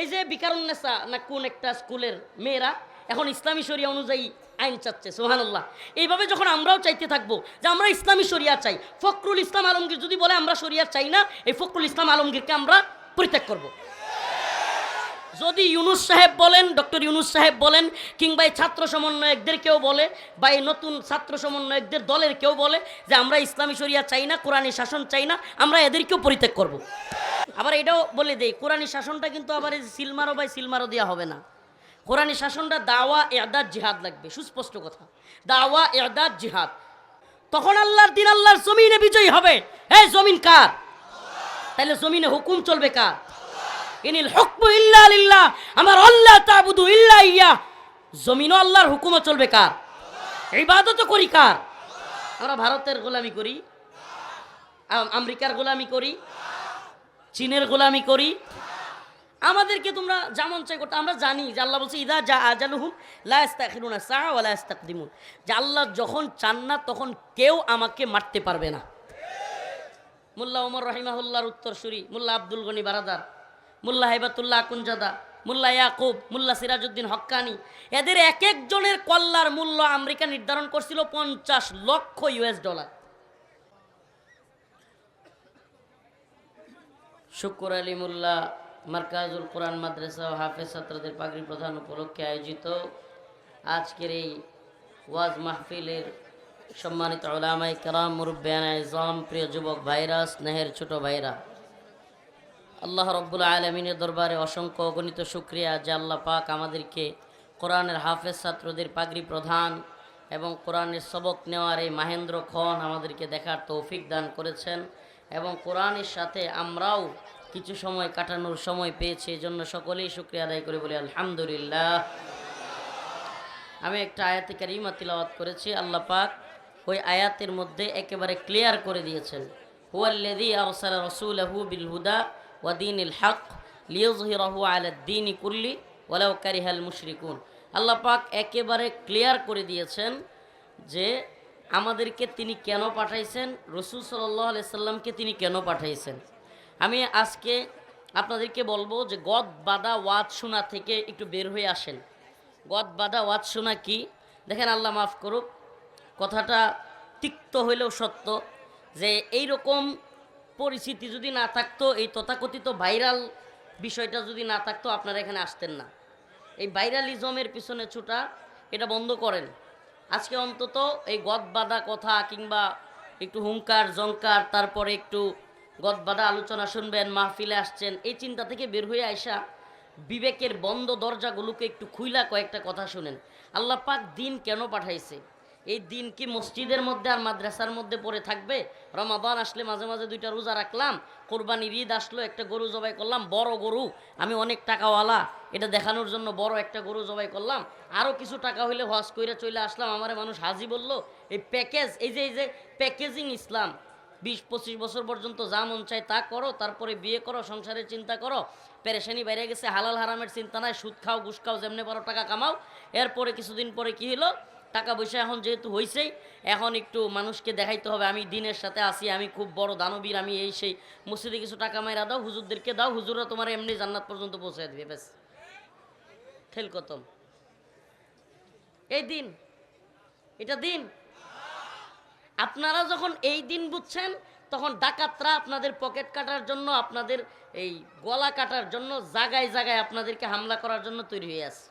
এই যে বিকারুন্নেসা না কোন একটা স্কুলের মেয়েরা, এখন ইসলামী শরিয়া অনুযায়ী আইন চাচ্ছে সোহানুল্লাহ এইভাবে যখন আমরাও চাইতে থাকব যে আমরা ইসলামী শরিয়া চাই, ফখরুল ইসলাম আলমগীর যদি বলে আমরা শরিয়া চাই না, এই ফখরুল ইসলাম আলমগীরকে আমরা পরিত্যাগ করব। যদি ইউনুস সাহেব বলেন, ডক্টর ইউনুস সাহেব বলেন, কিংবা এই ছাত্র সমন্বয়কদের কেউ বলে, বা এই নতুন ছাত্র সমন্বয়কদের দলের কেউ বলে যে আমরা ইসলামী শরিয়া চাই না, কোরআনী শাসন চাই না, আমরা এদেরকেও পরিত্যাগ করব। আবার এটাও বলে দেই, কোরআনী শাসনটা কিন্তু আবার এই সিলমারো বাই সিলমারো দেওয়া হবে না। কোরআনী শাসনটা দাওয়া এদাদ জিহাদ লাগবে, সুস্পষ্ট কথা। দাওয়া এদাদ জিহাদ। তখন আল্লাহর দিন আল্লাহর জমিনে বিজয়ী হবে। এই জমিন কার? তাহলে জমিনে হুকুম চলবে কার? ইনিল হুকমু ইল্লা লিল্লাহ। আমার আল্লাহ তাবুদু ইল্লা ইয়া। জমিনও আল্লাহর হুকুমও চলবে কার? ইবাদত করি কার? আমরা ভারতের গোলামি করি। আমেরিকার গোলামি করি। চীনের গোলামি করি। আমাদেরকে তোমরা যেমন চাই করতে, আমরা জানি যে আল্লাহ বলছে, ইদা যা আজালুহুম লাস্তাখিরুনা সা ওয়া লাস্তাকদিমুন যে আল্লাহ যখন চান না, তখন কেউ আমাকে মারতে পারবে না। মোল্লা ওমর রহিমাহুল্লাহর উত্তরসূরি, মোল্লা আব্দুল গনি বারাদার। মোল্লা হেবাতুল্লাহ আকুনজাদা মোল্লা ইয়াকুব, মোল্লা সিরাজউদ্দিন হক্কানি, এদের এক একজনের কল্লার মূল্য আমেরিকা নির্ধারণ করছিল পঞ্চাশ লক্ষ ইউএস ডলার। শুক্র আলী মোল্লা মার্কাজুল কোরআন মাদ্রাসা ও হাফেজ ছাত্রদের পাগড়ি প্রধান উপলক্ষে আয়োজিত আজকের এই ওয়াজ মাহফিলের সম্মানিত ওলামাই কালাম মুরব্বান ইজম প্রিয় যুবক ভাইরা, স্নেহের ছোট ভাইরা। আল্লাহ রব্বুল আলমিনের দরবারে অসংখ্য অগণিত শুক্রিয়া যে আল্লাহ পাক আমাদেরকে কোরআনের হাফেজ ছাত্রদের পাগড়ি প্রধান এবং কোরআনের সবক নেওয়ার এই মাহেন্দ্র খন আমাদেরকে দেখার তৌফিক দান করেছেন এবং কোরআনের সাথে আমরাও কিছু সময় কাটানোর সময় পেয়েছি জন্য সকলেই শুক্রিয়া আদায় করে বলি আলহামদুলিল্লাহ। আমি একটা আয়াতে কারিমা তিলাওয়াত করেছি, আল্লাহ পাক ওই আয়াতের মধ্যে একেবারে ক্লিয়ার করে দিয়েছেন। হুয়াল্লাযী আরসালা রাসূলাহু বিল হুদা ওয়া দীনিল হক লিইয়ুযহিরাহু আলাদ দীনি কুল্লি ওয়ালাউ কারিহাল মুশরিকুন। আল্লাহ একেবারে ক্লিয়ার করে দিয়েছেন যে আমাদেরকে তিনি কেন পাঠাইছেন, রসুল সাল্লাহ আলি সাল্লামকে তিনি কেন পাঠাইছেন। আমি আজকে আপনাদেরকে বলব যে গদ, বাদা ওয়াজ শোনা থেকে একটু বের হয়ে আসেন। গদ, বাদা ওয়াজ শোনা কি? দেখেন আল্লাহ মাফ করুক, কথাটা তিক্ত হইলেও সত্য যে এই রকম পরিস্থিতি যদি না থাকতো, এই তথাকথিত ভাইরাল বিষয়টা যদি না থাকতো, আপনারা এখানে আসতেন না। এই ভাইরালিজমের পিছনে ছুটা, এটা বন্ধ করেন। আজকে অন্তত এই গদ বাঁধা কথা কিংবা একটু হুঙ্কার জঙ্কার তারপরে একটু গদ বাঁধা আলোচনা শুনবেন, মাহফিলে আসছেন, এই চিন্তা থেকে বের হয়ে আইসা বিবেকের বন্ধ দরজাগুলোকে একটু খুইলা কয়েকটা কথা শুনেন। আল্লাহ পাক দিন কেন পাঠাইছে? এই দিন কি মসজিদের মধ্যে আর মাদ্রাসার মধ্যে পড়ে থাকবে? রমাদান আসলে মাঝে মাঝে দুইটা রোজা রাখলাম, কোরবানির ঈদ আসলো, একটা গরু জবাই করলাম, বড় গরু, আমি অনেক টাকাওয়ালা, এটা দেখানোর জন্য বড় একটা গরু জবাই করলাম আরও কিছু টাকা হইলে হজ কইরা চলে আসলাম, আমার মানুষ হাজি বলল, এই প্যাকেজ, এই যে এই যে প্যাকেজিং ইসলাম, বিশ পঁচিশ বছর পর্যন্ত যা মন চায় তা করো, তারপরে বিয়ে করো, সংসারের চিন্তা করো, পেরেশানি বাইরে গেছে, হালাল হারামের চিন্তা নাই, সুদ খাও, ঘুষ খাও, যেমনি পারো টাকা কামাও, এরপরে কিছুদিন পরে কি হলো টাকা পয়সা এখন যেহেতু হয়েছেই এখন একটু মানুষকে দেখাইতে হবে, আমি দিনের সাথে আসি আমি খুব বড় দানবীর, আমি এই সেই মসজিদে কিছু টাকা মাইরা দাও, হুজুরদেরকে দাও, হুজুররা তোমার এমনি জান্নাত পর্যন্ত পৌঁছে দেবে, ব্যাস। খেল কতম এই দিন, এটা দিন। আপনারা যখন এই দিন বুঝছেন, তখন ডাকাতরা আপনাদের পকেট কাটার জন্য, আপনাদের এই গলা কাটার জন্য জায়গায় জায়গায় আপনাদেরকে হামলা করার জন্য তৈরি হয়ে আছে।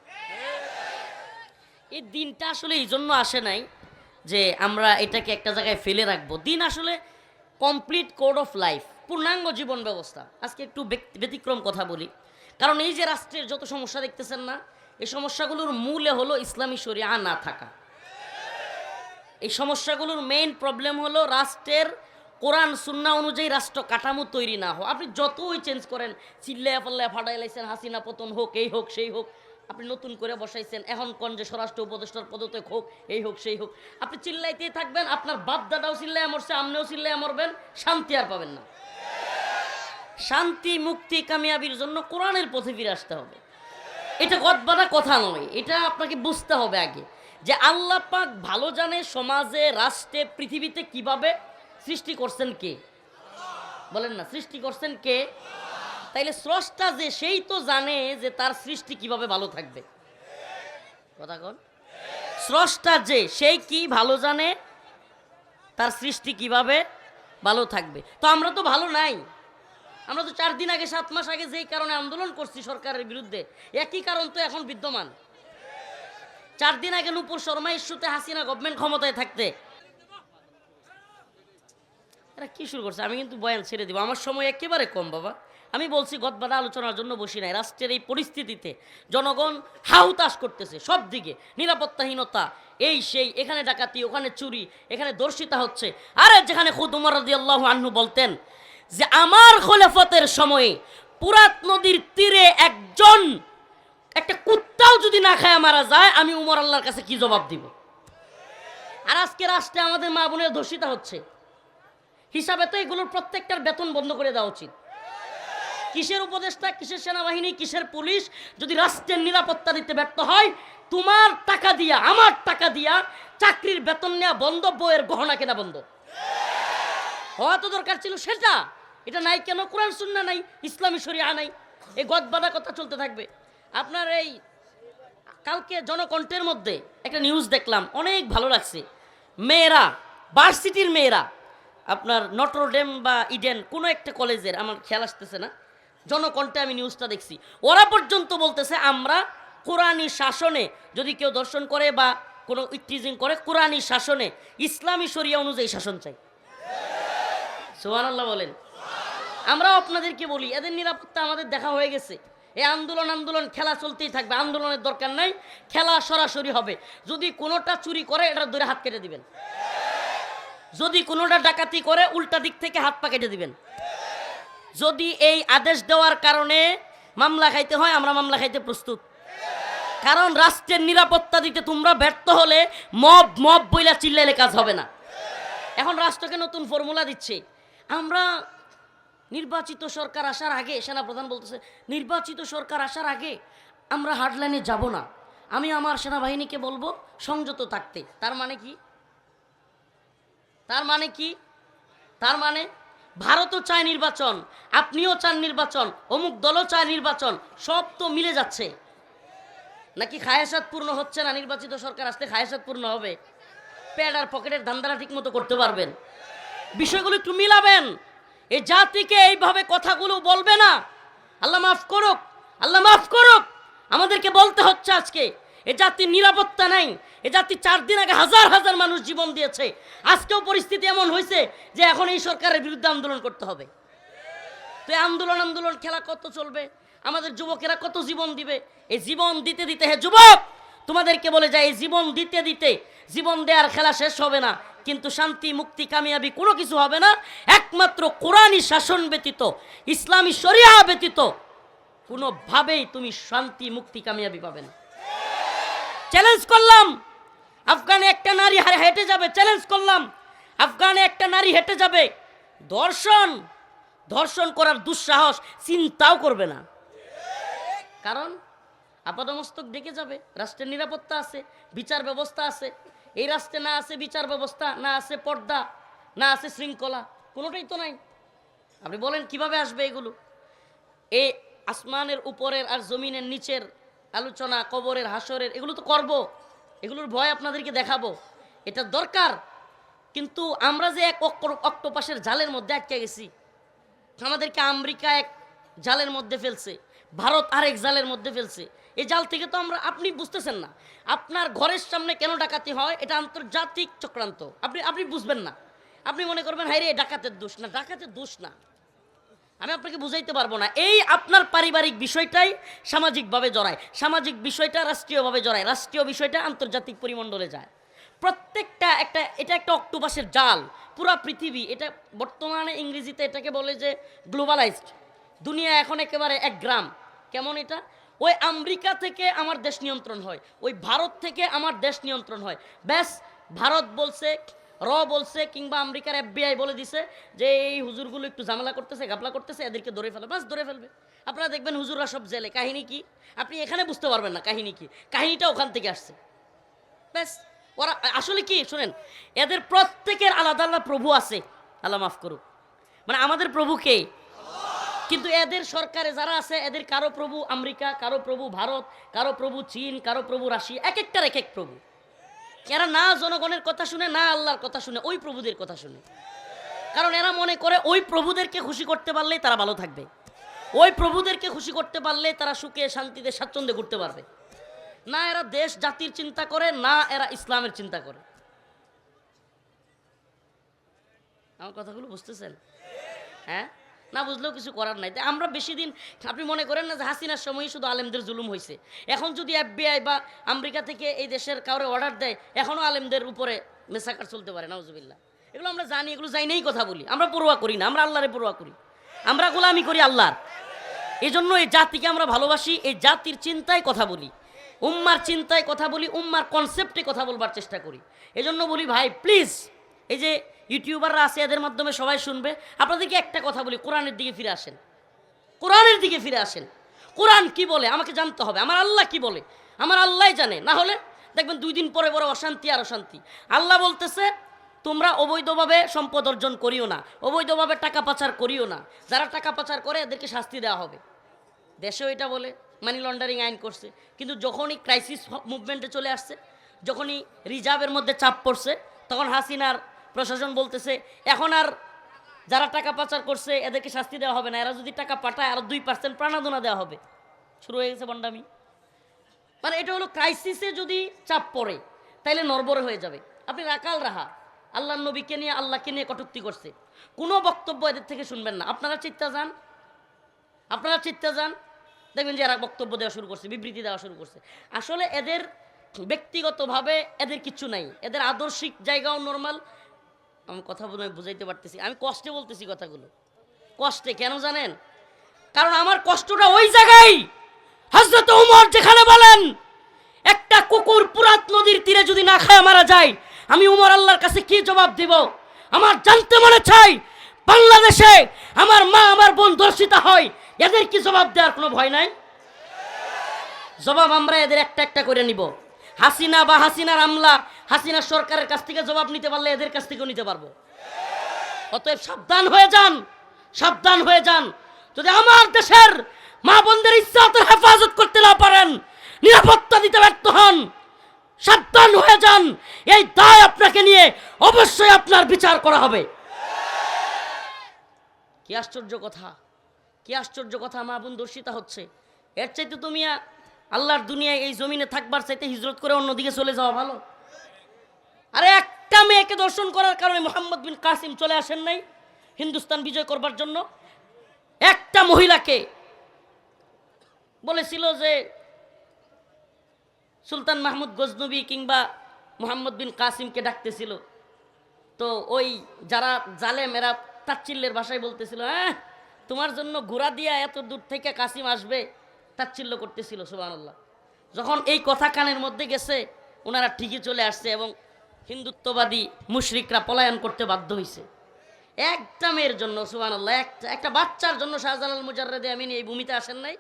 এই দিনটা আসলে এই জন্য আসে নাই যে আমরা এটাকে একটা জায়গায় ফেলে রাখব। দিন আসলে কমপ্লিট কোড অফ লাইফ পূর্ণাঙ্গ জীবন ব্যবস্থা। আজকে একটু ব্যতিক্রম কথা বলি। কারণ এই যে রাষ্ট্রের যত সমস্যা দেখতেছেন না, এই সমস্যাগুলোর মূলে হলো ইসলামী শরিয়া না থাকা। এই সমস্যাগুলোর মেইন প্রবলেম হলো রাষ্ট্রের কোরআন, সুন্না অনুযায়ী রাষ্ট্র কাঠামো তৈরি না হোক আপনি যতই চেঞ্জ করেন, চিল্লায়া পাল্লায়া ফাটাই লাইছেন, হাসিনা পতন হোক, এই হোক, সেই হোক আপনি নতুন করে বসাইছেন, এখন কোন যে স্বরাষ্ট্র উপদেষ্টার পদত্যাগ হোক, এই হোক, সেই হোক। আপনি চিল্লাইতেই থাকবেন, আপনার বাপ দাদাও চিল্লায় মরছে, আমনেও চিল্লায় মরবেন, শান্তি আর পাবেন না। শান্তি, মুক্তি, কামিয়াবির জন্য কোরআনের পথে ফিরে আসতে হবে। এটা গদবাদা কথা নয়, এটা আপনাকে বুঝতে হবে আগে। যে আল্লাহ পাক ভালো জানে সমাজে, রাষ্ট্রে, পৃথিবীতে কীভাবে সৃষ্টি করছেন কে? বলেন না, সৃষ্টি করছেন কে? তাইলে স্রষ্টা যে সেই তো জানে যে তার সৃষ্টি কীভাবে ভালো থাকবে। কথা কন। স্রষ্টা যে সেই কি ভালো জানে? তার সৃষ্টি কীভাবে ভালো থাকবে? তো আমরা তো ভালো নাই। আমরা তো চার দিন আগে, সাত মাস আগে যেই কারণে আন্দোলন করছি সরকারের বিরুদ্ধে, একই কারণ তো এখন বিদ্যমান। চার দিন আগে নূপুর শর্মা ইস্যুতে হাসিনা গভর্নমেন্ট ক্ষমতায় থাকতে। এরা কি শুরু করছে? আমি কিন্তু বয়ান ছেড়ে দিব। আমার সময় একেবারে কম, বাবা। আমি বলছি গদবাদা আলোচনার জন্য বসি নাই। রাষ্ট্রের এই পরিস্থিতিতে জনগণ হাহুতাশ করতেছে সব দিকে নিরাপত্তাহীনতা, এই সেই, এখানে ডাকাতি, ওখানে চুরি, এখানে দর্শিতা হচ্ছে। আরে যেখানে খুদ উমর রাদিয়াল্লাহু আনহু বলতেন যে, আমার খোলাফতের সময়ে পুরাত নদীর তীরে একজন, একটা কুত্তাও যদি না খায় মারা যায়, আমি উমর আল্লাহর কাছে কি জবাব দিব? আর আজকে রাষ্ট্রে আমাদের মা বোনের ধর্ষিতা হচ্ছে। হিসাবে তো এগুলোর প্রত্যেকটার বেতন বন্ধ করে দেওয়া উচিত। কিসের উপদেষ্টা, কিসের সেনাবাহিনী, কিসের পুলিশ যদি রাষ্ট্রের নিরাপত্তা দিতে ব্যর্থ হয়, তোমার টাকা দিয়া, আমার টাকা দিয়া চাকরির বেতন নেওয়া বন্ধ, বইয়ের গহনা কেনা বন্ধ। হওয়া তো দরকার ছিল সেটা। এটা নাই কেন? কোরআন সুন্না নাই, ইসলামী শরিয়া নাই। এই গদবাদা কথা চলতে থাকবে। আপনার এই কালকে জনকণ্ঠের মধ্যে একটা নিউজ দেখলাম, অনেক ভালো লাগছে। মেয়েরা ভার্সিটির মেয়েরা, আপনার নটরডেম বা ইডেন কোনো একটা কলেজের, আমার খেয়াল আসতেছে না জনকণ্ঠে আমি নিউজটা দেখছি। ওরা পর্যন্ত বলতেছে, আমরা কোরআনী শাসনে, যদি কেউ দর্শন করে বা কোনো ইটিজিং করে, কোরআনী শাসনে, ইসলামী শরিয়া অনুযায়ী শাসন চাই। সোহান আল্লাহ বলেন। আমরাও আপনাদেরকে বলি, এদের নিরাপত্তা আমাদের দেখা হয়ে গেছে। এই আন্দোলন আন্দোলন, খেলা চলতেই থাকবে। আন্দোলনের দরকার নাই, খেলা সরাসরি হবে। যদি কোনোটা চুরি করে এটা দূরে হাত কেটে দিবেন। যদি কোনোটা ডাকাতি করে, উল্টা দিক থেকে হাত পা কেটে দিবেন। যদি এই আদেশ দেওয়ার কারণে মামলা খাইতে হয়, আমরা মামলা খাইতে প্রস্তুত। কারণ রাষ্ট্রের নিরাপত্তা দিতে তোমরা ব্যর্থ হলে মব মব বইলা চিল্লাইলে কাজ হবে না। এখন রাষ্ট্রকে নতুন ফর্মুলা দিচ্ছে। আমরা নির্বাচিত সরকার আসার আগে, সেনাপ্রধান বলতেছে, নির্বাচিত সরকার আসার আগে আমরা হার্ডলাইনে যাব না। আমি আমার সেনাবাহিনীকে বলব, সংযত থাকতে। তার মানে কি? তার মানে কি? তার মানে ভারতও চায় নির্বাচন, আপনিও চান নির্বাচন, অমুক দলও চায় নির্বাচন, সব তো মিলে যাচ্ছে। নাকি খায়াসাত পূর্ণ হচ্ছে না? নির্বাচিত সরকার আসলে খায়াসাত পূর্ণ হবে। প্যাড আর পকেটের ধান্দারা ঠিক মতো করতে পারবেন। বিষয়গুলো একটু মিলাবেন। এই জাতিকে এইভাবে কথাগুলো বলবে না। আল্লাহ মাফ করুক, আল্লাহ মাফ করুক। আমাদেরকে বলতে হচ্ছে আজকে এ জাতির নিরাপত্তা নাই। এ জাতি চার দিন আগে হাজার হাজার মানুষ জীবন দিয়েছে। আজকেও পরিস্থিতি এমন হয়েছে যে এখন এই সরকারের বিরুদ্ধে আন্দোলন করতে হবে। তো আন্দোলন আন্দোলন খেলা কত চলবে? আমাদের যুবকেরা কত জীবন দিবে? এই জীবন দিতে দিতে, হে যুবক, তোমাদেরকে বলে যায়, এই জীবন দিতে দিতে জীবন দেওয়ার খেলা শেষ হবে না। কিন্তু শান্তি, মুক্তি, কামিয়াবি কোনো কিছু হবে না। একমাত্র কোরআনী শাসন ব্যতীত ইসলামী শরিয়া ব্যতীত, কোনোভাবেই তুমি শান্তি, মুক্তি, কামিয়াবি পাবে না। চ্যালেঞ্জ করলাম। আফগানে একটা নারী হেঁটে যাবে চ্যালেঞ্জ করলাম। আফগানে একটা নারী হেঁটে যাবে। ধর্ষণ। ধর্ষণ করার দুঃসাহস চিন্তাও করবে না। কারণ আপাদমস্তক ডেকে যাবে, রাষ্ট্রের নিরাপত্তা আছে, বিচার ব্যবস্থা আছে। এই রাষ্ট্রে না আছে বিচার ব্যবস্থা, না আছে পর্দা, না আছে শৃঙ্খলা, কোনোটাই তো নাই। আপনি বলেন, কীভাবে আসবে এগুলো? এই আসমানের উপরের আর জমিনের নিচের আলোচনা, কবরের হাসরের এগুলো তো করব। এগুলোর ভয় আপনাদেরকে দেখাবো। এটা দরকার। কিন্তু আমরা যে এক অক্ট- অক্টোপাসের জালের মধ্যে আটকে গেছি, আমাদেরকে আমেরিকা এক জালের মধ্যে ফেলছে, ভারত আরেক জালের মধ্যে ফেলছে। এই জাল থেকে তো আমরা, আপনি বুঝতেছেন না। আপনার ঘরের সামনে কেন ডাকাতি হয়, এটা আন্তর্জাতিক চক্রান্ত। আপনি আপনি বুঝবেন না। আপনি মনে করবেন হাই রে ডাকাতের দোষ না, ডাকাতের দোষ না। আমি আপনাকে বুঝাইতে পারব না। এই আপনার পারিবারিক বিষয়টাই সামাজিকভাবে জড়ায়। সামাজিক বিষয়টা রাষ্ট্রীয়ভাবে জড়ায়। রাষ্ট্রীয় বিষয়টা আন্তর্জাতিক পরিমণ্ডলে যায়। প্রত্যেকটা একটা, এটা একটা অক্টোপাসের জাল। পুরা পৃথিবী, এটা বর্তমানে ইংরেজিতে এটাকে বলে যে গ্লোবালাইজড। দুনিয়া এখন একেবারে এক গ্রাম। কেমন এটা? ওই আমেরিকা থেকে আমার দেশ নিয়ন্ত্রণ হয়। ওই ভারত থেকে আমার দেশ নিয়ন্ত্রণ হয়। ব্যাস, ভারত বলছে র বলছে কিংবা আমেরিকার এফবিআই বলে দিছে যে এই হুজুরগুলো একটু ঝামেলা করতেছে গাপলা করতেছে, এদেরকে ধরে ফেলে। বাস ধরে ফেলবে। আপনারা দেখবেন হুজুররা সব জেলে। কাহিনী কি? আপনি এখানে বুঝতে পারবেন না কাহিনী কি। কাহিনীটা ওখান থেকে আসছে। ব্যাস, ওরা, আসলে কি? শুনেন, এদের প্রত্যেকের আলাদা আলাদা প্রভু আছে। আল্লাহ মাফ করুক। মানে আমাদের প্রভু কে? কিন্তু এদের সরকারে যারা আছে, এদের কারও প্রভু আমেরিকা, কারও প্রভু ভারত, কারও প্রভু চীন, কারও প্রভু রাশিয়া এক একটার এক এক প্রভু। এরা না জনগণের কথা শুনে, না আল্লাহর কথা শুনে, ওই প্রভুদের কথা শুনে। কারণ এরা মনে করে ওই প্রভুদেরকে খুশি করতে পারলেই তারা ভালো থাকবে। ওই প্রভুদেরকে খুশি করতে পারলে তারা সুখে, শান্তিতে, স্বাচ্ছন্দ্যে ঘুরতে পারবে। না এরা দেশ, জাতির চিন্তা করে, না এরা ইসলামের চিন্তা করে। আমার কথাগুলো বুঝতেছেন? হ্যাঁ? না বুঝলেও কিছু করার নাই। তাই আমরা বেশি দিন, আপনি মনে করেন না যে হাসিনার সময়ই শুধু আলেমদের জুলুম হয়েছে এখন যদি এফবিআই বা আমেরিকা থেকে এই দেশের কাউরে অর্ডার দেয় এখনও আলেমদের উপরে মেসাকার চলতে পারে, নাউজুবিল্লাহ। এগুলো আমরা জানি, এগুলো জানিই কথা বলি। আমরা পড়ুয়া করি না, আমরা আল্লাহরে পড়ুয়া করি। আমরা গোলামি করি আল্লাহর। এই জন্য এই জাতিকে আমরা ভালোবাসি, এই জাতির চিন্তায় কথা বলি। উম্মার চিন্তায় কথা বলি, উম্মার কনসেপ্টে কথা বলবার চেষ্টা করি। এই জন্য বলি ভাই প্লিজ এই যে ইউটিউবাররা আছে, এদের মাধ্যমে সবাই শুনবে। আপনাদেরকে একটা কথা বলি, কোরআনের দিকে ফিরে আসেন। কোরআনের দিকে ফিরে আসেন। কোরআন কি বলে? আমাকে জানতে হবে। আমার আল্লাহ কি বলে? আমার আল্লাহ জানে। না হলে দেখবেন দুই দিন পরে বড় অশান্তি আর অশান্তি। আল্লাহ বলতেছে, তোমরা অবৈধভাবে সম্পদ অর্জন করিও না। অবৈধভাবে টাকা পাচার করিও না। যারা টাকা পাচার করে, এদেরকে শাস্তি দেওয়া হবে। দেশেও এটা বলে মানি লন্ডারিং আইন করছে। কিন্তু যখনই ক্রাইসিস মুভমেন্টে চলে আসছে, যখনই রিজার্ভের মধ্যে চাপ পড়ছে, তখন হাসিনার প্রশাসন বলতেছে, এখন আর যারা টাকা পাচার করছে, এদেরকে শাস্তি দেওয়া হবে না। এরা যদি টাকা পাঠায়, আর দুই পার্সেন্ট প্রাণাদনা দেওয়া হবে। শুরু হয়ে গেছে বন্ডামি। মানে এটা হলো ক্রাইসিসে যদি চাপ পড়ে, তাইলে নরবরে হয়ে যাবে। আপনি রাকাল রাহা, আল্লাহ নবীকে নিয়ে, আল্লাহকে নিয়ে কটুক্তি করছে। কোনো বক্তব্য এদের থেকে শুনবেন না। আপনারা চিত্তা যান। আপনারা চিত্তে যান। দেখবেন যে এরা বক্তব্য দেওয়া শুরু করছে, বিবৃতি দেওয়া শুরু করছে। আসলে এদের ব্যক্তিগতভাবে এদের কিচ্ছু নাই। এদের আদর্শিক জায়গাও নর্মাল আমি কথা বলে আমি বুঝাইতে পারতেছি। আমি কষ্টে বলতেছি কথাগুলো। কষ্টে, কেন জানেন? কারণ আমার কষ্টটা ওই জায়গায়। হজরত উমর যেখানে বলেন, একটা কুকুর পুরাত নদীর তীরে যদি না খায় মারা যায়, আমি উমর আল্লাহর কাছে কি জবাব দিব? আমার জানতে মনে চাই, বাংলাদেশে আমার মা, আমার বোন দর্শিতা হয়, এদের কি জবাব দেওয়ার কোনো ভয় নাই? জবাব আমরা এদের একটা একটা করে নিব। হাসিনা বা হাসিনার আমলা, হাসিনা সরকারের কাছ থেকে জবাব নিতে পারলে এদের কাছ থেকেও নিতে পারব। অতএব সাবধান হয়ে যান, সাবধান হয়ে যান। যদি আমার দেশের মা বোনদের ইচ্ছাতের হেফাজত করতে না পারেন, নিরাপত্তা দিতে ব্যর্থ হন, সাবধান হয়ে যান। এই দায় আপনাকে নিয়ে অবশ্যই আপনার বিচার করা হবে। কি আশ্চর্য কথা, কি আশ্চর্য কথা মা বোন দর্শিতা হচ্ছে। এর চাইতে তুমি আল্লাহর দুনিয়ায় এই জমিনে থাকবার চাইতে হিজরত করে অন্যদিকে চলে যাওয়া ভালো। আরে একটা মেয়েকে দর্শন করার কারণে মোহাম্মদ বিন কাসিম চলে আসেন নাই হিন্দুস্তান বিজয় করবার জন্য। একটা মহিলাকে বলেছিল যে সুলতান মাহমুদ গজনবী কিংবা মোহাম্মদ বিন কাসিমকে ডাকতেছিল। তো ওই যারা জালেম, এরা তাচ্ছিল্যের ভাষায় বলতেছিল হ্যাঁ তোমার জন্য ঘোড়া দিয়া এত দূর থেকে কাসিম আসবে তাচ্ছিল্য করতেছিল, সুবহানাল্লাহ। যখন এই কথা কানের মধ্যে গেছে, ওনারা ঠিকই চলে আসছে এবং হিন্দুত্ববাদী মুশরিকরা পলায়ন করতে বাধ্য হয়েছে একটা মেয়ের জন্য, সুবহানাল্লাহ, একটা একটা বাচ্চার জন্য শাহজালাল মুজাররেদে আমিন এই ভূমিতে আসেন নাই।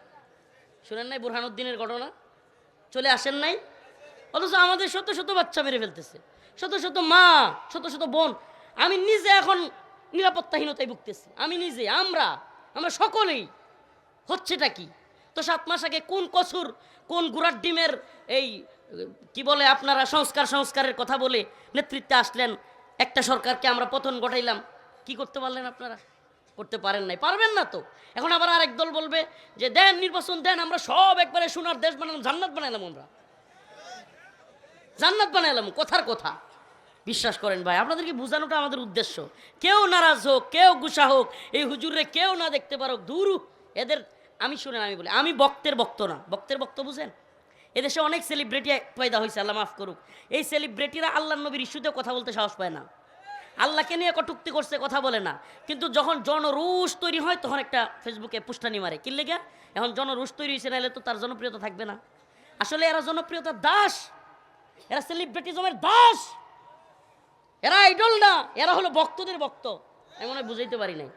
শুনেন নাই বুরহানুদ্দিনের ঘটনা? চলে আসেন নাই? অথচ আমাদের শত শত বাচ্চা মেরে ফেলতেছে। শত শত মা, শত শত বোন। আমি নিজে এখন নিরাপত্তাহীনতায় ভুগতেছি। আমি নিজে, আমরা আমরা সকলেই। হচ্ছেটা কি? তো সাত মাস আগে কোন কসুর, কোন গুড়ার ডিমের এই, কি বলে আপনারা, সংস্কার, সংস্কারের কথা বলে নেতৃত্বে আসলেন, একটা সরকারকে আমরা পতন ঘটাইলাম। কি করতে পারলেন আপনারা? করতে পারেন নাই। পারবেন না তো। এখন আবার আরেক দল বলবে যে, দেন নির্বাচন, দেন, আমরা সব একবারে সোনার দেশ বানালাম, জান্নাত বানাইলাম আমরা। জান্নাত বানাইলাম, কথার কথা। বিশ্বাস করেন ভাই, আপনাদেরকে বোঝানোটা আমাদের উদ্দেশ্য। কেউ নারাজ হোক, কেউ গুসা হোক, এই হুজুরে কেউ না দেখতে পারো দূর এদের আমি শুনেন, আমি বলি, আমি বক্তের বক্ত না। বক্তের বক্ত বুঝেন? এদেশে অনেক সেলিব্রিটি পয়দা হয়েছে আল্লাহ মাফ করুক। এই সেলিব্রিটিরা আল্লাহ নবীর ইস্যুতে কথা বলতে সাহস পায় না। আল্লাহকে নিয়ে কটুক্তি করছে, কথা বলে না। কিন্তু যখন জনরুষ তৈরি হয়, তখন একটা ফেসবুকে পুষ্টানি মারে। কি লেগে? এখন জনরুষ তৈরি হয়েছে নাহলে তো তার জনপ্রিয়তা থাকবে না। আসলে এরা জনপ্রিয়তার দাস। এরা সেলিব্রিটিজমের দাস। এরা আইডল না। এরা হলো ভক্তদের ভক্ত। আমি মনে বুঝাইতে পারি নাই।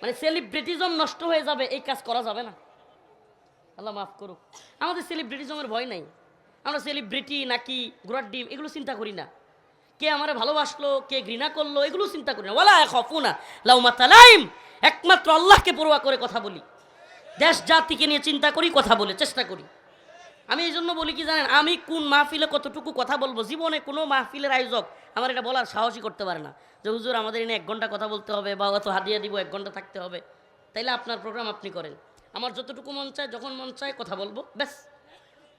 মানে সেলিব্রিটিজম নষ্ট হয়ে যাবে, এই কাজ করা যাবে না। আল্লাহ মাফ করুক। আমাদের সেলিব্রিটিজমের ভয় নাই। আমরা সেলিব্রিটি নাকি ঘোড়ার ডিম, এগুলো চিন্তা করি না। কে আমার ভালোবাসলো, কে ঘৃণা করল, এগুলো চিন্তা করি না। ওলা খফু না লাউমা তালাইম একমাত্র আল্লাহকে পড়ুয়া করে কথা বলি। দেশ জাতিকে নিয়ে চিন্তা করি, কথা বলে, চেষ্টা করি। আমি এই জন্য বলি কি জানেন, আমি কোন মাহফিলে কতটুকু কথা বলব? জীবনে কোনো মাহফিলের আয়োজক আমার এটা বলার সাহসই করতে পারে না। যে হুজুর, আমাদের এনে এক ঘণ্টা কথা বলতে হবে বা অত হাদিয়া দিব, এক ঘণ্টা থাকতে হবে। তাইলে আপনার প্রোগ্রাম আপনি করেন। আমার যতটুকু মন চায়, যখন মন চায় কথা বলব, ব্যাস,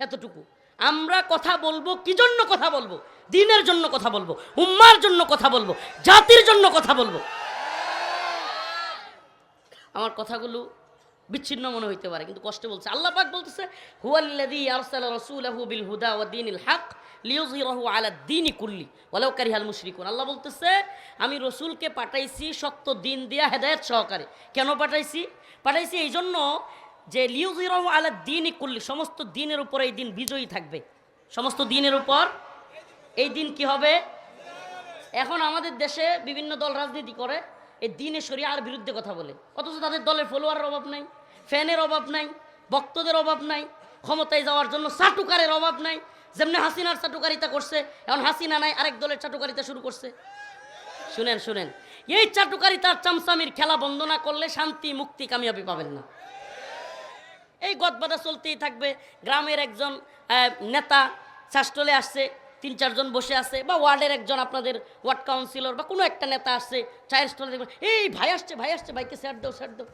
এতটুকু। আমরা কথা বলব কি জন্য কথা বলব? দিনের জন্য কথা বলব, উম্মার জন্য কথা বলব, জাতির জন্য কথা বলব। আমার কথাগুলো বিচ্ছিন্ন মনে হইতে পারে, কিন্তু কষ্টে বলছে। আল্লাহ পাক বলতেছে, হুয়াল্লাযী আরসালা রাসূলাহু বিল হুদা ওয়া দীনিল হক লিইয়ুযহিরাহু আলা দীনি কুল্লি ওয়ালাউ কারিহাল মুশরিকুন। আল্লাহ বলতেছে, আমি রসুলকে পাঠাইছি সত্য দিন দিয়া হেদায়েত সহকারে। কেন পাঠাইছি? পাঠাইছি এই জন্য যে লিইয়ুযহিরাহু আলা দীনি কুল্লি, সমস্ত দিনের উপর এই দিন বিজয়ী থাকবে। সমস্ত দিনের উপর এই দিন কি হবে? এখন আমাদের দেশে বিভিন্ন দল রাজনীতি করে, এই দিনে শরিয়ার বিরুদ্ধে কথা বলে। অথচ তাদের দলের ফলোয়ারের অভাব নাই। ফ্যানের অভাব নাই, ভক্তদের অভাব নাই, ক্ষমতায় যাওয়ার জন্য চাটুকারের অভাব নাই, যেমনি হাসিনার চাটুকারিতা করছে, এখন হাসিনা নাই, আরেক দলের চাটুকারিতা শুরু করছে। শুনেন শুনেন, এই চাটুকারিতার চামচামির খেলা বন্ধ না করলে শান্তি, মুক্তি, কামিয়াবি পাবেন না। এই গদবাদা চলতেই থাকবে, গ্রামের একজন নেতা শাসটলে আসছে, তিন, চারজন বসে আছে, বা ওয়ার্ডের একজন আপনাদের ওয়ার্ড কাউন্সিলর, বা কোনো একটা নেতা আসছে, চায়ের স্টলে এই ভাই আসছে ভাই আসছে, ভাইকে স্যার দাও স্যার দাও।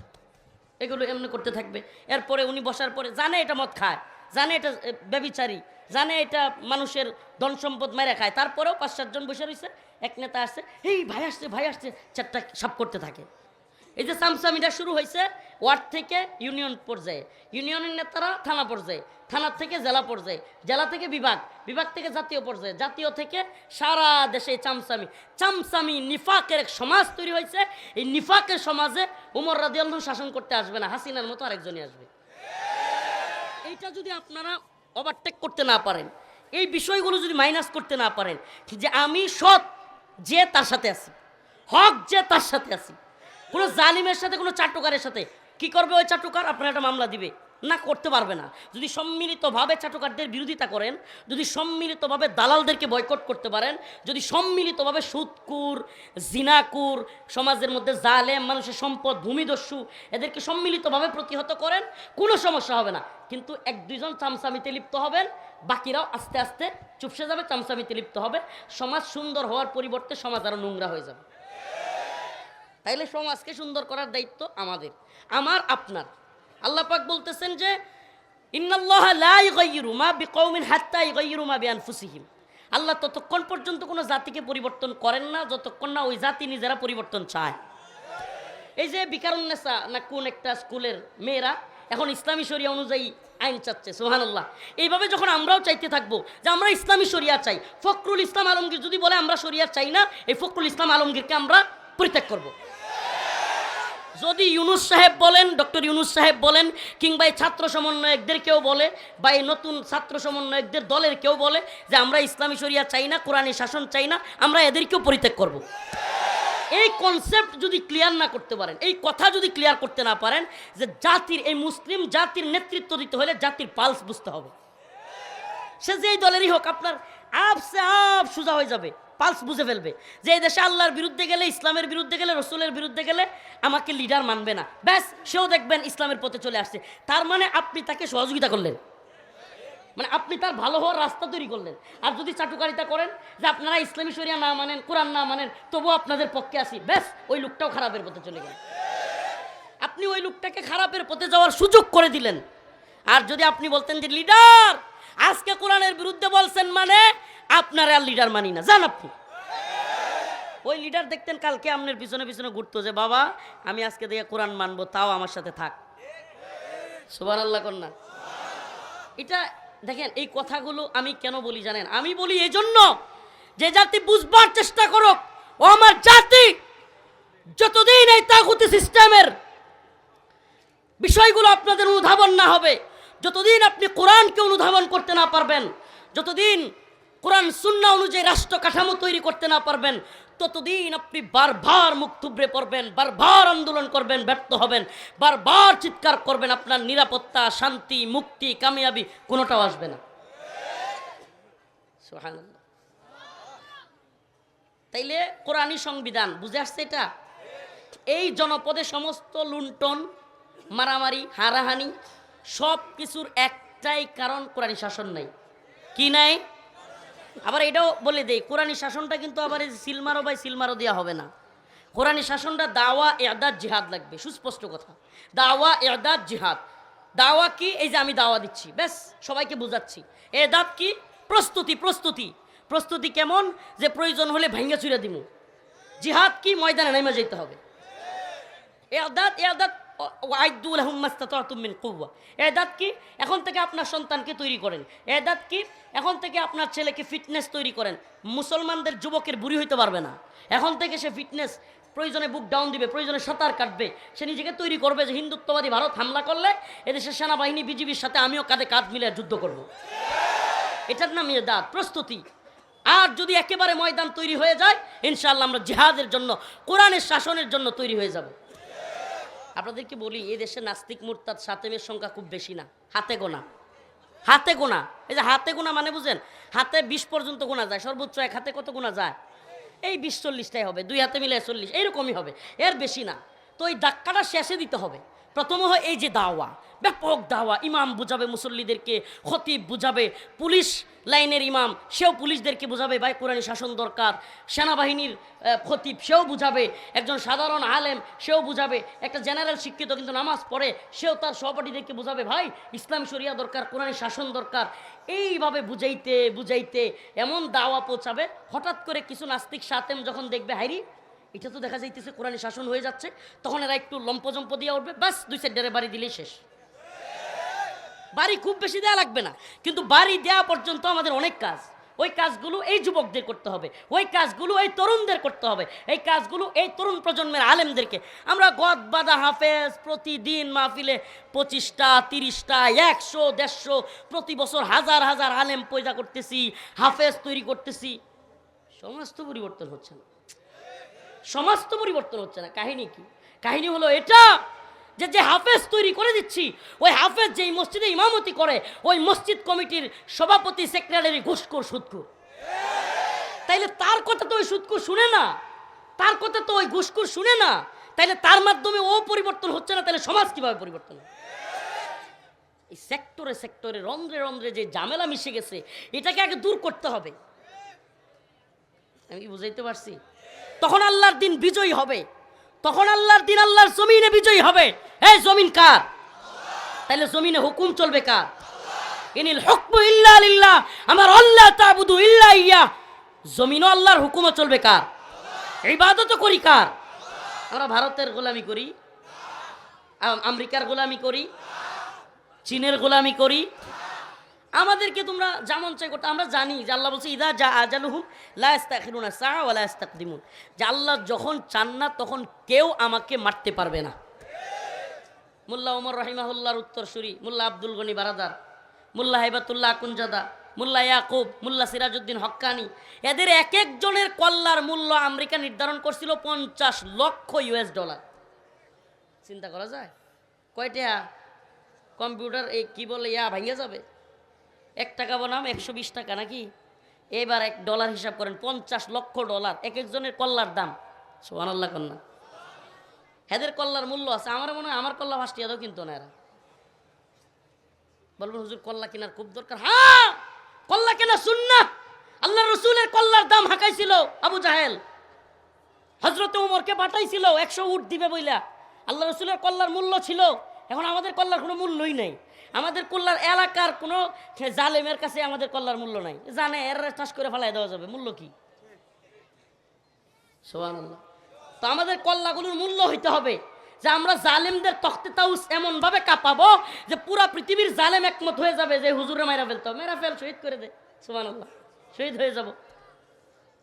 এগুলো এমনি করতে থাকবে। এরপরে উনি বসার পরে জানে এটা মদ খায়, জানে এটা ব্যবিচারী জানে এটা মানুষের ধন সম্পদ মেরে খায়। তারপরেও পাঁচ সাতজন বসে রয়েছে এক নেতা আসছে, এই ভাই আসছে ভাই আসছে। চারটা সাপ করতে থাকে। এই যে সামসামিটা শুরু হয়েছে, ওয়ার্ড থেকে ইউনিয়ন পর্যায়ে। ইউনিয়নের নেতারা থানা পর্যায়ে থানার থেকে জেলা পর্যায়ে, জেলা থেকে বিভাগ বিভাগ থেকে জাতীয় পর্যায়ে, জাতীয় থেকে সারা দেশে এই চামসামি চামসামি নিফাকের এক সমাজ তৈরি হয়েছে। এই নিফাকের সমাজে উমর রাদিয়াল্লাহু শাসন করতে আসবে না, হাসিনার মতো আরেকজনই আসবে। এইটা যদি আপনারা ওভারটেক করতে না পারেন, এই বিষয়গুলো যদি মাইনাস করতে না পারেন, যে আমি সৎ যে তার সাথে আছি, হক যে তার সাথে আছি কোনো জালিমের সাথে, কোনো চাটুকারের সাথে। কি করবে ওই চাটুকার? আপনার একটা মামলা দিবে। না, করতে পারবে না। যদি সম্মিলিতভাবে চাটুকারদের বিরোধিতা করেন, যদি সম্মিলিতভাবে দালালদেরকে বয়কট করতে পারেন, যদি সম্মিলিতভাবে সুদকুর জিনাকুর, সমাজের মধ্যে জালেম, মানুষের সম্পদ, ভূমিদস্যু, এদেরকে সম্মিলিতভাবে প্রতিহত করেন, কোনো সমস্যা হবে না। কিন্তু এক, দুইজন চামচামিতে লিপ্ত হবেন, বাকিরাও আস্তে আস্তে চুপসে যাবে, চামচামিতে লিপ্ত হবে। সমাজ সুন্দর হওয়ার পরিবর্তে সমাজ আরও নোংরা হয়ে যাবে। তাইলে সমাজকে সুন্দর করার দায়িত্ব আমাদের, আমার, আপনার। আল্লাহ পাক বলতেছেন যে আল্লাহ ততক্ষণ পর্যন্ত কোনো জাতিকে পরিবর্তন করেন না, যতক্ষণ না ওই জাতি নিজেরা পরিবর্তন চায়। এই যে বিকারুন্নেসা না কোন একটা স্কুলের মেয়েরা, এখন ইসলামী শরিয়া অনুযায়ী আইন চাচ্ছে সোহানাল্লাহ এইভাবে যখন আমরাও চাইতে থাকব যে আমরা ইসলামী শরিয়া চাই, ফখরুল ইসলাম আলমগীর যদি বলে আমরা শরিয়া চাই না, এই ফখরুল ইসলাম আলমগীরকে আমরা পরিত্যাগ করব। যদি ইউনুস সাহেব বলেন, ডক্টর ইউনুস সাহেব বলেন, কিংবা এই ছাত্র সমন্বয়কদের কেউ বলে, বা এই নতুন ছাত্র সমন্বয়কদের দলের কেউ বলে যে আমরা ইসলামী শরিয়া চাই না কোরআনী শাসন চাই না, আমরা এদেরকেও পরিত্যাগ করব। এই কনসেপ্ট যদি ক্লিয়ার না করতে পারেন, এই কথা যদি ক্লিয়ার করতে না পারেন, যে জাতির, এই মুসলিম জাতির নেতৃত্ব দিতে হলে জাতির পালস বুঝতে হবে সে যেই দলেরই হোক, আপনার আপ সে আপ সোজা হয়ে যাবে পালস বুঝে ফেলবে। যে এই দেশে আল্লাহর বিরুদ্ধে গেলে, ইসলামের বিরুদ্ধে গেলে, রসুলের বিরুদ্ধে গেলে আমাকে লিডার মানবে না। ব্যাস, সেও দেখবেন ইসলামের পথে চলে আসছে। তার মানে আপনি তাকে সহযোগিতা করলেন। মানে আপনি তার ভালো হওয়ার রাস্তা তৈরি করলেন। আর যদি চাটুকারিতা করেন, যে আপনারা ইসলামী শরিয়া না মানেন, কোরআন না মানেন, তবুও আপনাদের পক্ষে আসি ব্যাস, ওই লোকটাও খারাপের পথে চলে গেলেন আপনি ওই লোকটাকে খারাপের পথে যাওয়ার সুযোগ করে দিলেন। আর যদি আপনি বলতেন যে লিডার আজকে কোরআনের বিরুদ্ধে বলছেন মানে আপনার আর লিডার মানি না। জান আপনি? ওই লিডার দেখতেন কালকে আপনার পিছনে পিছনে ঘুরতো যে, বাবা, আমি আজকে দেখে কোরআন মানবো, তাও আমার সাথে থাক। সুবান আল্লাহ কন্যা এটা দেখেন, এই কথাগুলো আমি কেন বলি জানেন? আমি বলি এই জন্য যে জাতি বুঝবার চেষ্টা করুক, ও আমার জাতি, যতদিন এই তাগুতি সিস্টেমের বিষয়গুলো আপনাদের অনুধাবন না হবে যতদিন আপনি কোরআনকে অনুধাবন করতে না পারবেন, যতদিন কোরআন সুন্না অনুযায়ী রাষ্ট্র কাঠামো তৈরি করতে না পারবেন, ততদিন আপনি বারবার মুখ থুবড়ে পড়বেন, বারবার আন্দোলন করবেন, ব্যর্থ হবেন, বারবার চিৎকার করবেন, আপনার নিরাপত্তা, শান্তি, মুক্তি, কামিয়াবি কোনোটাও আসবে না। তাইলে কোরআনই সংবিধান, বুঝে আসছে এটা? এই জনপদে সমস্ত লুণ্ঠন, মারামারি, হারাহানি সব কিছুর একটাই কারণ কোরআনী শাসন নাই। কি নাই? আবার এটাও বলে দেই, কোরআনী শাসনটা কিন্তু আবার সিলমারো বাই সিলমারো দেওয়া হবে না। কোরআনী শাসনটা দাওয়া এদাদ জিহাদ লাগবে, সুস্পষ্ট কথা। দাওয়া এদাদ জিহাদ। দাওয়া কি? এই যে আমি দাওয়া দিচ্ছি, ব্যাস, সবাইকে বোঝাচ্ছি। এদাদ কি? প্রস্তুতি প্রস্তুতি। প্রস্তুতি কেমন? যে প্রয়োজন হলে ভাঙ্গা চুরে দিব জিহাদ কি? ময়দানে নেমে যেতে হবে। এদাত এদাত ওয়াইদুল আহম্মাস্তাতুম মিন কুওয়া। এদাত কি? এখন থেকে আপনার সন্তানকে তৈরি করেন। এদাত কি? এখন থেকে আপনার ছেলেকে ফিটনেস তৈরি করেন। মুসলমানদের যুবকের বুড়ি হইতে পারবে না। এখন থেকে সে ফিটনেস, প্রয়োজনে বুক ডাউন দিবে, প্রয়োজনে সাঁতার কাটবে। সে নিজেকে তৈরি করবে যে হিন্দুত্ববাদী ভারত হামলা করলে এদেশের সেনাবাহিনী বিজিবির সাথে আমিও কাঁধে কাঁধ মিলে যুদ্ধ করব। এটার নাম এদাত, প্রস্তুতি। আর যদি একেবারে ময়দান তৈরি হয়ে যায়, ইনশাআল্লাহ আমরা জিহাদের জন্য, কোরআনের শাসনের জন্য তৈরি হয়ে যাব। আপনাদেরকে বলি, এই দেশে নাস্তিক মুরতাদ সাতেমের সংখ্যা খুব বেশি না। হাতে গোনা। হাতে গোনা। এই যে হাতে গোনা মানে বুঝেন, হাতে বিশ পর্যন্ত গোনা যায়, সর্বোচ্চ এক হাতে কত গোনা যায়? এই বিশ চল্লিশটাই হবে, দুই হাতে মিলে চল্লিশ, এইরকমই হবে। এর বেশি না। তো এই ধাক্কাটা শেষে দিতে হবে। প্রথম হয় এই যে দাওয়া। ব্যাপক দাওয়া। ইমাম বুঝাবে, মুসল্লিদেরকে খতিব বুঝাবে, পুলিশ লাইনের ইমাম, সেও পুলিশদেরকে বুঝাবে, ভাই, কোরআনী শাসন দরকার। সেনাবাহিনীর খতিব, সেও বুঝাবে। একজন সাধারণ আলেম, সেও বুঝাবে। একটা জেনারেল শিক্ষিত কিন্তু নামাজ পড়ে, সেও তার সহপাঠীদেরকে বুঝাবে, ভাই, ইসলাম শরিয়া দরকার, কোরআনী শাসন দরকার। এইভাবে বুঝাইতে বুঝাইতে এমন দাওয়া পৌঁছাবে, হঠাৎ করে কিছু নাস্তিক সাতেম যখন দেখবে হাইরি এটা তো দেখা যাইতেছে কোরআনী শাসন হয়ে যাচ্ছে, তখন এরা একটু লম্পজম্প দিয়ে উঠবে, ব্যাস, দুই সাইডের বাড়ি দিলেই শেষ। বাড়ি খুব বেশি দেওয়া লাগবে না। কিন্তু বাড়ি দেওয়া পর্যন্ত আমাদের অনেক কাজ। ওই কাজগুলো এই যুবকদের করতে হবে। ওই কাজগুলো এই তরুণদের করতে হবে। এই কাজগুলো এই তরুণ প্রজন্মের আলেমদেরকে। আমরা গদ বাদা হাফেজ প্রতিদিন মাহফিলে পঁচিশটা, তিরিশটা, একশো, দেড়শো প্রতি বছর হাজার হাজার আলেম পয়দা করতেছি, হাফেজ তৈরি করতেছি। সমাজ তো পরিবর্তন হচ্ছে না। সমাজ তো পরিবর্তন হচ্ছে না। কাহিনী কি? কাহিনী হলো এটা যে যে হাফেজ তৈরি করে দিচ্ছি, ওই হাফেজ যেই মসজিদে ইমামতি করে, ওই মসজিদ কমিটির সভাপতি সেক্রেটারি ঘুষখোর সুদখোর। তাইলে তার কথা তো ওই সুদখোর শুনে না। তার কথা তো ওই ঘুষখোর শুনে না। তাইলে তার মাধ্যমে ও পরিবর্তন হচ্ছে না তাহলে সমাজ কীভাবে পরিবর্তন? এই সেক্টরে সেক্টরে, রন্ধ্রে রন্ধ্রে যে ঝামেলা মিশে গেছে, এটাকে আগে দূর করতে হবে। আমি বুঝাইতে পারছি? তখন আল্লাহর দিন বিজয়ী হবে। তখন আল্লাহর দিন আল্লাহর জমিনে বিজয়ী হবে। এই জমিন কার? তাহলে জমিনে হুকুম চলবে কার? ইনিল হুকমু ইল্লা লিল্লাহ, আমার আল্লাহ তাবুদু ইল্লা ইয়া। জমিনও আল্লাহর হুকুমও চলবে কার? ইবাদতও করি কার? আমরা ভারতের গোলামি করি, আম- আমেরিকার গোলামি করি, চীনের গোলামি করি আমাদেরকে তোমরা যেমন চাই করতে, আমরা জানি যে আল্লাহ বলছে, ইদা যা আজালুহুম লাস্তাখিরুনা সা ইস্তাকদিমুন। যে আল্লাহ যখন চান না, তখন কেউ আমাকে মারতে পারবে না। মোল্লা ওমর রহিমাহুল্লাহর উত্তরসূরি, মোল্লা আব্দুল গনি বারাদার, মোল্লা হেবাতুল্লাহ আকুনজাদা মোল্লা ইয়াকুব, মোল্লা সিরাজউদ্দিন হক্কানি, এদের এক একজনের কল্লার মূল্য আমেরিকা নির্ধারণ করছিল পঞ্চাশ লক্ষ ইউএস ডলার। চিন্তা করা যায়? কয়টা কম্পিউটার এই কি বলে ইয়া ভাঙে যাবে? এক টাকা বনাম, একশো বিশ টাকা নাকি? এবার এক ডলার হিসাব করেন, পঞ্চাশ লক্ষ ডলার, এক একজনের কল্লার দাম। সোহান আল্লাহ কন্যা। হেদের কল্লার মূল্য আছে। আমার মনে হয় আমার কল্লা ফার্স্ট ইয়াদও কিন্তু না এরা। বলবেন, হুজুর, কল্লা কেনার খুব দরকার। হ্যাঁ! কল্লা কেনা শুন না আল্লাহ রসুলের কল্লার দাম হাঁকাইছিল আবু জাহেল। হজরতে উমরকে পাঠাইছিল, একশো উঠ দিবে বইলা। আল্লাহ রসুলের কল্লার মূল্য ছিল। এখন আমাদের কল্লার কোনো মূল্যই নেই। আমাদের কল্লার এলাকার কোনো জালেমের কাছে আমাদের কল্লার মূল্য নাই। জানে, এর ঠাস করে ফেলাই দেওয়া যাবে। মূল্য কি? তো আমাদের কল্লাগুলোর মূল্য হইতে হবে যে আমরা জালেমদের তখতে তাউস এমনভাবে কাঁপাবো যে পুরা পৃথিবীর জালেম একমত হয়ে যাবে যে হুজুরে মেরা ফেলতো। মেরা ফেল, শহীদ করে দে। সোহান আল্লাহ শহীদ হয়ে যাব।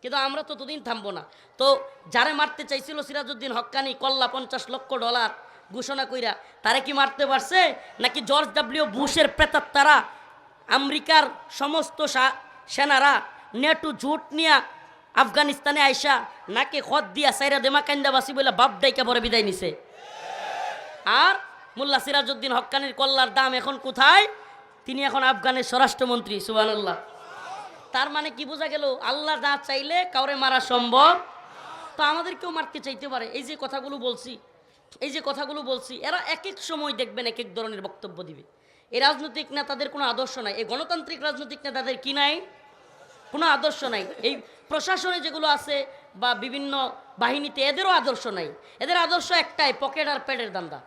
কিন্তু আমরা তো দুদিন থামবো না। তো যারে মারতে চাইছিল সিরাজউদ্দিন হক্কানি, কল্লা পঞ্চাশ লক্ষ ডলার ঘোষণা কইরা, তারা কি মারতে পারছে? নাকি জর্জ ডাব্লিউ বুশের প্রেতাত্মারা, আমেরিকার সমস্ত সেনারা নেটু জুট নিয়া আফগানিস্তানে আইসা নাকি খত দিয়া সাইরা দেমা কান্দা বাসি বলে বাপ ডাইকা পরে বিদায় নিছে? আর মোল্লা সিরাজউদ্দিন হক্কানির কল্লার দাম এখন কোথায়? তিনি এখন আফগানের স্বরাষ্ট্রমন্ত্রী, সুবহানাল্লাহ। তার মানে কি বোঝা গেল, আল্লাহ না চাইলে কাউরে মারা সম্ভব? তো আমাদেরকেও মারতে চাইতে পারে। এই যে কথাগুলো বলছি এই যে কথাগুলো বলছি, এরা এক এক সময় দেখবেন এক এক ধরনের বক্তব্য দিবে। এই রাজনৈতিক নেতাদের কোনো আদর্শ নাই, এই গণতান্ত্রিক রাজনৈতিক নেতাদের কি নাই? কোনো আদর্শ নাই। এই প্রশাসনে যেগুলো আছে বা বিভিন্ন বাহিনীতে এদেরও আদর্শ নাই। এদের আদর্শ একটাই, পকেট আর পেটের দান্দা।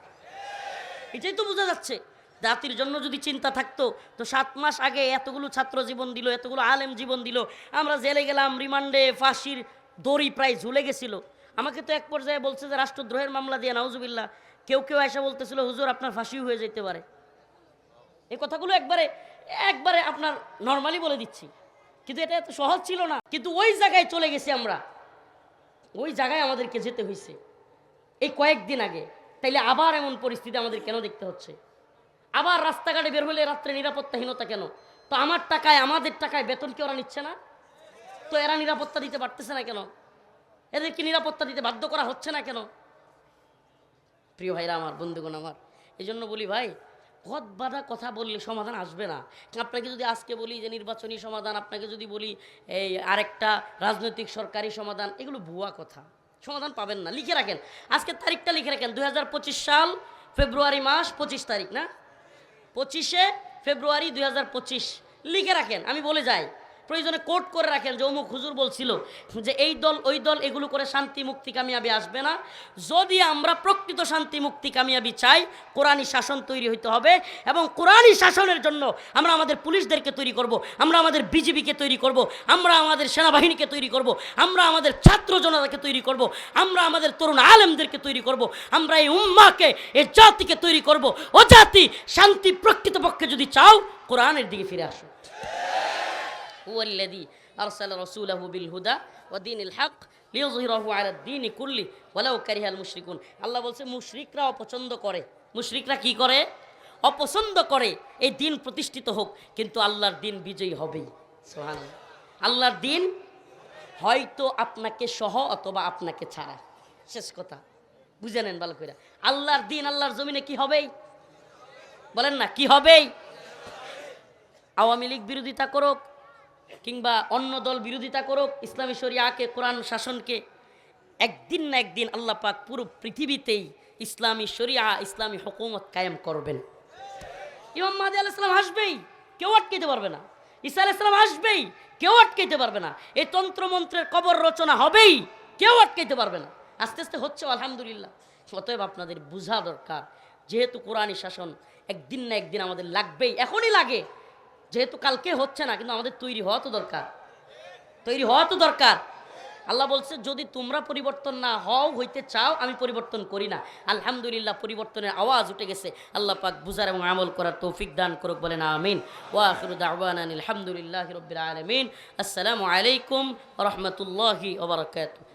এটাই তো বোঝা যাচ্ছে। জাতির জন্য যদি চিন্তা থাকতো, তো সাত মাস আগে এতগুলো ছাত্র জীবন দিল, এতগুলো আলেম জীবন দিল, আমরা জেলে গেলাম, রিমান্ডে ফাঁসির দড়ি প্রায় ঝুলে গেছিল। আমাকে তো এক পর্যায়ে বলছে যে রাষ্ট্রদ্রোহের মামলা দিয়ে, নাউজুবিল্লাহ, কেউ কেউ এসে বলতেছিল, হুজুর, আপনার ফাঁসিও হয়ে যেতে পারে। এই কথাগুলো একবারে একবারে আপনার নর্মালি বলে দিচ্ছি। কিন্তু এটা এত সহজ ছিল না। কিন্তু ওই জায়গায় চলে গেছি আমরা। ওই জায়গায় আমাদেরকে যেতে হয়েছে এই কয়েকদিন আগে। তাইলে আবার এমন পরিস্থিতি আমাদের কেন দেখতে হচ্ছে? আবার রাস্তাঘাটে বের হলে রাত্রে নিরাপত্তাহীনতা কেন? তো আমার টাকায়, আমাদের টাকায় বেতন কি ওরা নিচ্ছে না? তো এরা নিরাপত্তা দিতে পারতেছে না কেন? এদেরকে নিরাপত্তা দিতে বাধ্য করা হচ্ছে না কেন? প্রিয় ভাইরা আমার, বন্ধুগণ আমার এই জন্য বলি ভাই, পথ বাধা কথা বললে সমাধান আসবে না। আপনাকে যদি আজকে বলি যে নির্বাচনী সমাধান, আপনাকে যদি বলি এই আরেকটা রাজনৈতিক সরকারি সমাধান, এগুলো ভুয়া কথা। সমাধান পাবেন না, লিখে রাখেন। আজকের তারিখটা লিখে রাখেন দু হাজার পঁচিশ সাল, ফেব্রুয়ারি মাস, পঁচিশ তারিখ, না? পঁচিশে ফেব্রুয়ারি দুই হাজার পঁচিশ, লিখে রাখেন, আমি বলে যাই। প্রয়োজনে কোট করে রাখেন, যে অমুক হুজুর বলছিল যে এই দল, ওই দল, এগুলো করে শান্তি মুক্তি কামিয়াবি আসবে না যদি আমরা প্রকৃত শান্তি মুক্তি কামিয়াবি চাই কোরআনী শাসন তৈরি হইতে হবে এবং কোরআনী শাসনের জন্য আমরা আমাদের পুলিশদেরকে তৈরি করব। আমরা আমাদের বিজিবিকে তৈরি করব। আমরা আমাদের সেনাবাহিনীকে তৈরি করব। আমরা আমাদের ছাত্র জনতাকে তৈরি করব। আমরা আমাদের তরুণ আলেমদেরকে তৈরি করব। আমরা এই উম্মাকে এই জাতিকে তৈরি করব। ও জাতি শান্তি প্রকৃতপক্ষে যদি চাও, কোরআনের দিকে ফিরে আসো هو الذي أرسل رسوله بالهدى ودين الحق ليظهره على الدين كله ولو كره المشركون আল্লাহ বলছে মুশরিকরা অপছন্দ করে মুশরিকরা কি করে অপছন্দ করে এই দিন প্রতিষ্ঠিত হোক কিন্তু আল্লাহর দিন বিজয়ী হবেই সুবহানাল্লাহ। আল্লাহর দিন হয়তো আপনাকে সহ অথবা আপনাকে ছাড়া শেষ কথা বুঝে নেন ভালো করে আল্লাহর দিন আল্লাহর জমিনে কি হবেই বলেন না কি হবেই আওয়ামী লীগ বিরোধিতা করুক কিংবা অন্য দল বিরোধিতা করুক, ইসলামী শরিয়াকে, কোরআন শাসনকে, একদিন না একদিন আল্লাহ পাক পুরো পৃথিবীতেই ইসলামী শরিয়া, ইসলামী হকুমত কায়েম করবেন। ইমাম মাহাদি আলাইসালাম আসবেই কেউ আটকাইতে পারবে না। ঈসা আলাইসালাম আসবেই কেউ আটকাইতে পারবে না। এই তন্ত্রমন্ত্রের কবর রচনা হবেই, কেউ আটকাইতে পারবে না। আস্তে আস্তে হচ্ছে আলহামদুলিল্লাহ। অতএব আপনাদের বোঝা দরকার, যেহেতু কোরআনী শাসন একদিন না একদিন আমাদের লাগবেই, এখনই লাগে। যেহেতু কালকে হচ্ছে না, কিন্তু আমাদের তৈরি হওয়া তো দরকার। তৈরি হওয়া তো দরকার। আল্লাহ বলছে, যদি তোমরা পরিবর্তন না হও, হইতে চাও, আমি পরিবর্তন করি না। আলহামদুলিল্লাহ, পরিবর্তনের আওয়াজ উঠে গেছে। আল্লাহ পাক বুঝার এবং আমল করার তৌফিক দান করুক, বলেন আমিন। ওয়াখির দাওয়ান আলহামদুলিল্লাহ রবিল আলমিন। আসসালামু আলাইকুম রহমতুল্লাহি ওবরাকাতুহ